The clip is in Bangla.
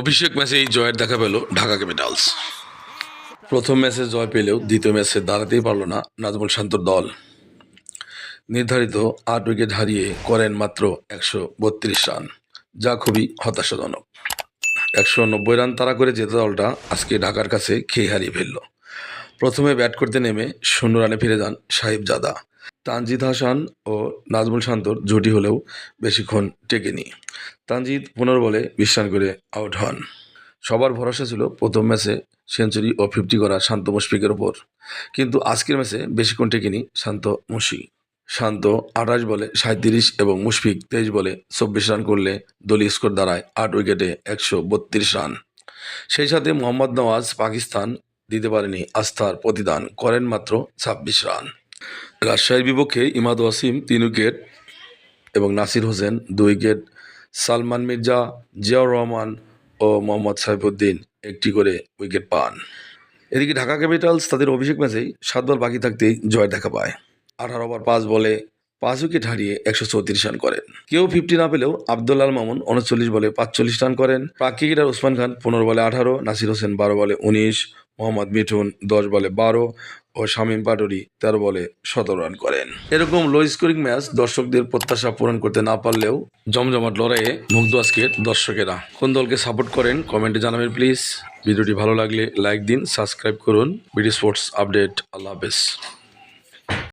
অভিষেক ম্যাচেই জয়ের দেখা পেল ঢাকা ক্যাপিটালস। প্রথম ম্যাচে জয় পেলেও দ্বিতীয় ম্যাচে দাঁড়াতেই পারল না নাজমুল শান্তর দল। নির্ধারিত আট উইকেট হারিয়ে করেন মাত্র একশো বত্রিশ রান, যা খুবই হতাশাজনক। একশো নব্বই রান তারা করে যেতে দলটা আজকে ঢাকার কাছে খেয়ে হারিয়ে ফেলল। প্রথমে ব্যাট করতে নেমে শূন্য রানে ফিরে যান সাহেব জাদা। তানজিদ হাসান ও নাজমুল শান্তর জুটি হলেও বেশিক্ষণ টেকেনি। তানজিদ পনেরো বলে বিশ রান করে আউট হন। সবার ভরসা ছিল প্রথম ম্যাচে সেঞ্চুরি ও ফিফটি করা শান্ত মুশফিকের ওপর। কিন্তু আজকের ম্যাচে বেশিক্ষণ টেকেনি শান্ত মুশি শান্ত আঠাশ বলে সাঁত্রিশ এবং মুশফিক তেইশ বলে চব্বিশ রান করলে দলীয় স্কোর দাঁড়ায় আট উইকেটে একশো বত্রিশ রান। সেই সাথে মোহাম্মদ নওয়াজ পাকিস্তান দিতে পারেনি আস্থার প্রতিদান, করেন মাত্র ছাব্বিশ রান। রাজশাহীর বিপক্ষে ইমাদ ওয়াসিম তিন উইকেট এবং নাসির হোসেন দুই উইকেট। সালমান মির্জা, জিয়াউর রহমান ও মোহাম্মদ সাইফুদ্দিন একটি করে উইকেট পান। এদিকে ঢাকা ক্যাপিটালস তাদের অভিষেক ম্যাচেই সাত বল বাকি থাকতেই জয় দেখা পায়। আঠারো ওভার পাঁচ বলে পাঁচ হারিয়ে একশো চৌত্রিশ রান করেন। কেউ ফিফটি না পেলেও আবদুল্লাল মামুন উনচল্লিশ বলে পাঁচচল্লিশ রান করেন। প্রাক ক্রিকেটার ওসমান খান পনেরো বলে আঠারো, নাসির হোসেন বারো বলে উনিশ, মোহাম্মদ মিঠুন দশ বলে বারো ও শামীম পাটোরি তেরো বলে সতেরো রান করেন। এরকম লো স্কোরিং ম্যাচ দর্শকদের প্রত্যাশা পূরণ করতে না পারলেও জমজমাট লড়াইয়ে মুগ্ধ আজকের দর্শকেরা। কোন দলকে সাপোর্ট করেন কমেন্টে জানাবেন প্লিজ ভিডিওটি ভালো লাগলে লাইক দিন সাবস্ক্রাইব করুন। বিডি স্পোর্টস আপডেট আল্লাহ হাফেজ।